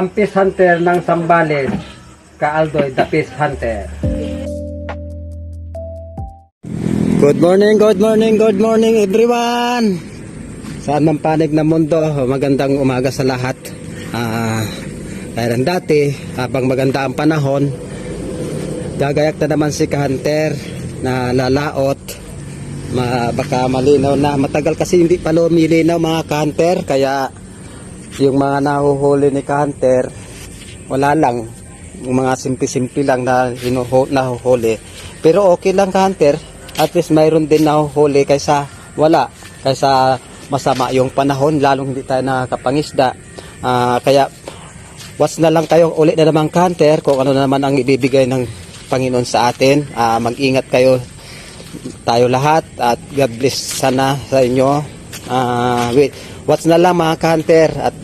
Ang Peace Hunter ng Sambales, Kaaldoy, the Peace Hunter. Good morning, good morning, good morning everyone! Saan man panig na mundo, magandang umaga sa lahat. Ah, kaya dati, habang maganda ang panahon, gagayak na naman si Hunter na lalaot. Ma, baka malinaw na. Matagal kasi hindi pa lumilinaw mga Hunter, kaya yung mga nahuhuli ni Hunter, wala lang. Yung mga simple-simple lang na nahuhuli. Pero okay lang Hunter, at least mayroon din nahuhuli kaysa wala. Kaysa masama yung panahon, lalong hindi tayo nakakapangisda. Ah, kaya watch na lang kayo ulit na naman Hunter kung ano na naman ang ibibigay ng Panginoon sa atin. Ah, mag-ingat kayo tayo lahat at God bless sana sa inyo. Ah, wait, watch na lang mga Hunter at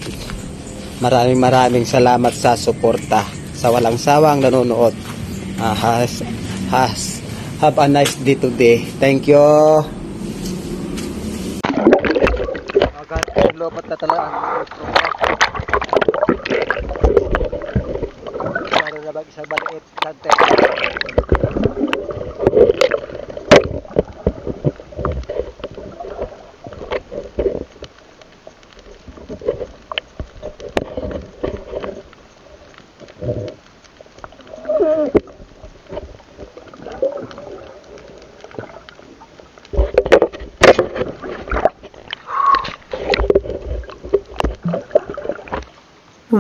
maraming maraming salamat sa suporta sa walang sawang nanonood. Ah, has, has, have a nice day today. Thank you. Agad, lobat na talaga ang isang maliit.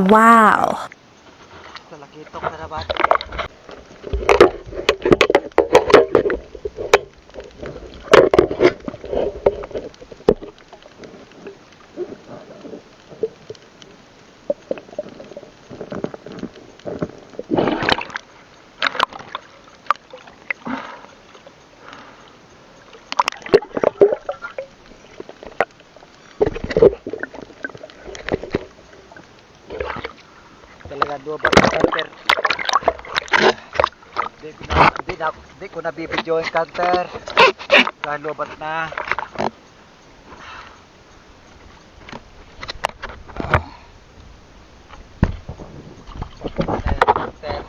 Wow. Na, di ko na bibidyo yung counter. Dahil na. Ayan, counter.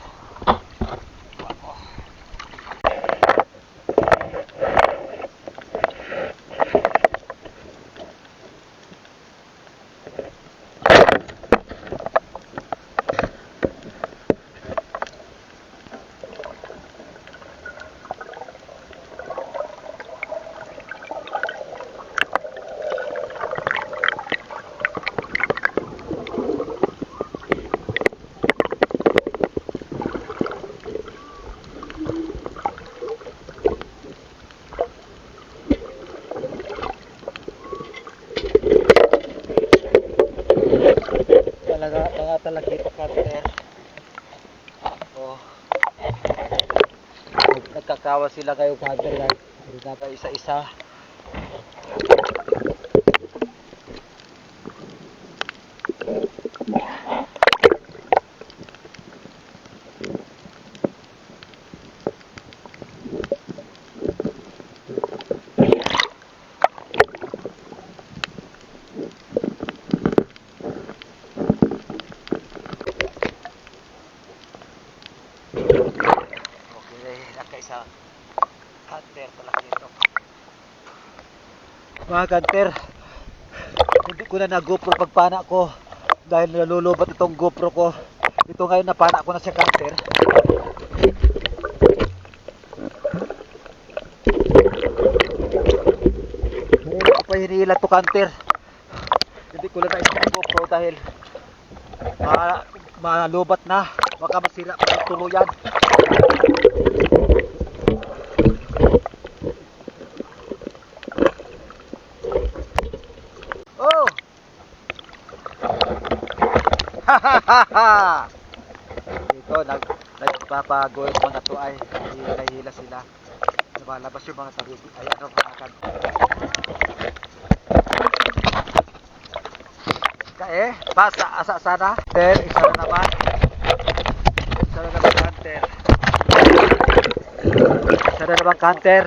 Talaga, mga talagito counter. Oh. Nag- Nagkakawa sila kayo counter guys. Kayo isa-isa. Okay, nakaisa. Hunter talagito. Mga hunter, hindi ko na na-GoPro pagpana ko dahil nalulubat itong GoPro ko. Ito ngayon napana ko na sa pa hinihila to hunter. Hindi ko na na GoPro dahil ma malubat na. Baka masira pa tuluyan. Oh! Dito, nag, nagpapago yung mga to ay hila-hila sila. Lumalabas yung mga tarigi. Ayan o, mga kan. Kae, pasa, asa sana. Ter, isa na naman. Isa na naman kanter. Isa na naman kanter.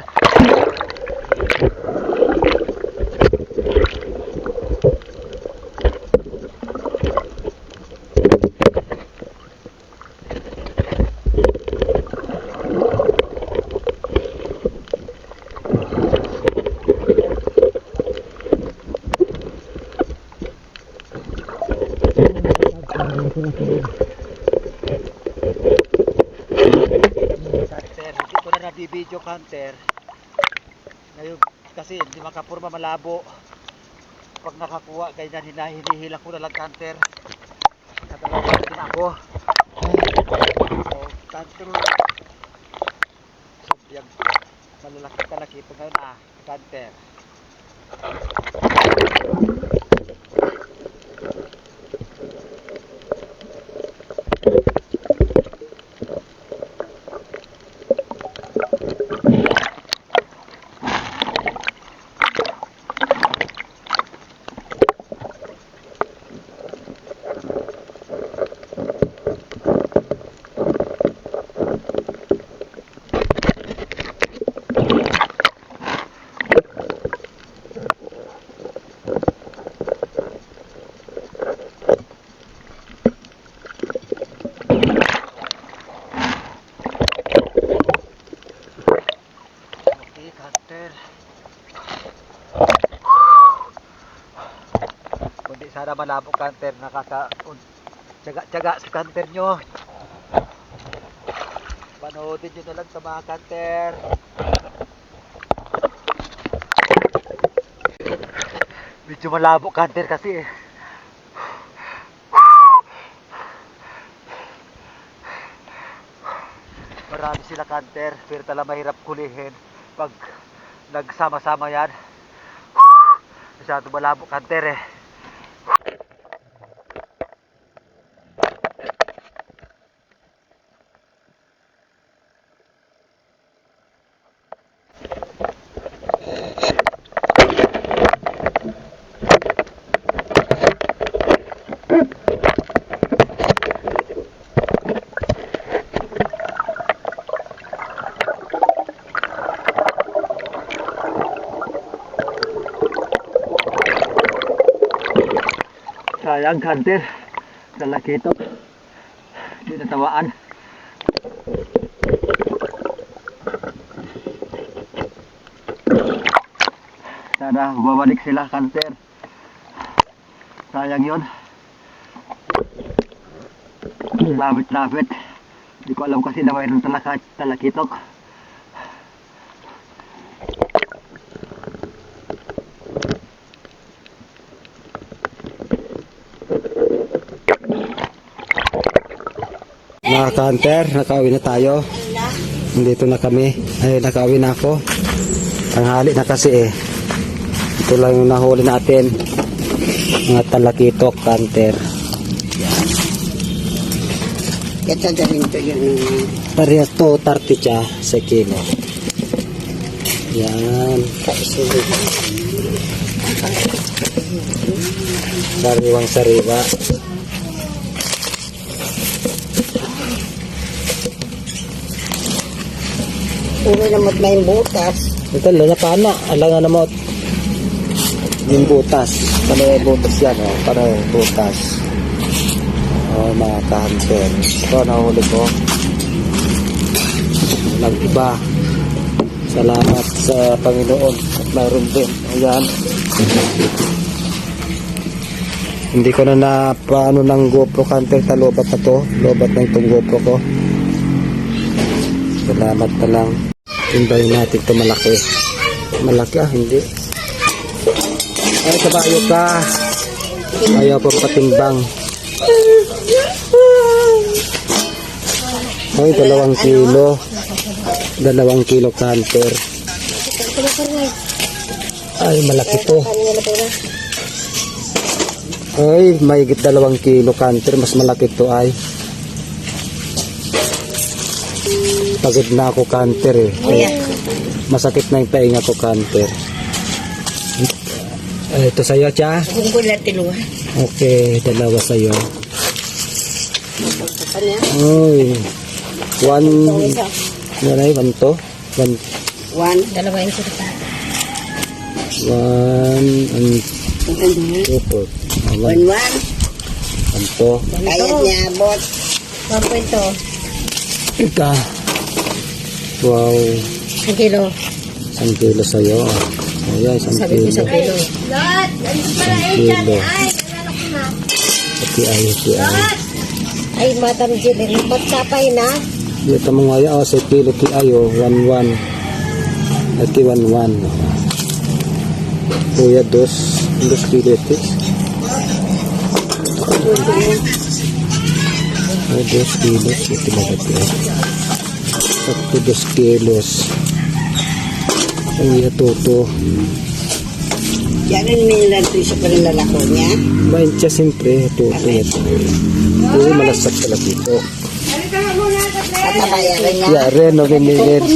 Hunter, hindi nabibideo hunter. Ngayon, kasi hindi makapurma malabo. Pag nakakuha, ganyan hina- hinihila ko na lang hunter. Nadalawa din ako. So, hunter. So, yung malalaki talaki ito ngayon ah, hunter. Okay, hunter. Sana malabo hunter, nakaka... Tsaga-tsaga sa hunter nyo. Panoodin nyo na lang sa mga hunter. Medyo malabo hunter kasi eh. Marami sila kanter, pero tala mahirap kulihin pag nagsama-sama yan. Masyado malabo kanter eh. Sayang kanter, lalaki ito. Hindi natawaan. Sana babalik sila kanter. Sayang yun. Lapit-lapit. Hindi ko alam kasi na mayroon talaka, talakitok. Mga ka-hunter, nakauwi na tayo. Nandito na kami. Ay, nakauwi na ako. Tanghali na kasi eh. Ito lang yung nahuli natin. Mga talakitok, hunter. Ito rin to yung Parehas to, 30 siya sa kilo. Yan. Sariwang sariwa. Puro na may butas. Ito, lala pa na. Alangan na mo. Yung butas. Para butas yan, oh. Para butas. Oh, mga ka-hunter. Ito, nahuli ko. Walang iba. Salamat sa Panginoon. At mayroon din. Ayan. Hindi ko na na paano ng GoPro hunter sa lobat na to. Lobat na itong GoPro ko. Salamat na lang. Timbayin natin ito malaki. Malaki ah, hindi. Ay, kabayo ka. Ayaw po patimbang. Ay, dalawang kilo. Dalawang kilo canter. Ay, malaki to. Ay, mahigit dalawang kilo canter. Mas malaki to ay. Pagod na ako canter eh. Masakit na yung pahinga ko canter. Ay, ito sa'yo, Cha. Kung ko na tiluha. Okay, dalawa sa'yo. Uy. One, ano yun, one to? One, One. Dalawa yung sirta. one, and two, four. Ah, One, One, one. to. Kaya niya abot. One point to. Ika. Wow. Ang kilo. Isang kilo sa'yo. Ayan, isang Sabi ko kilo. sa kilo. Isang kilo. Hati ay, hati ay. Ay, Madam Jill, lipat sapay na. Dito mo nga oh, sa kilo ti ayo, 1-1. Ati 1-1. Kuya, dos. Dos kilo iti. Oh, dos kilos. Ito ba ito? Sakto dos kilos. Ang iya toto. Yan ang nilalito sa panilalako niya. Main siya siyempre. Toto ito. Uy, malasak pala dito. At nabayaran niya. Yeah, Ren, no, binigit.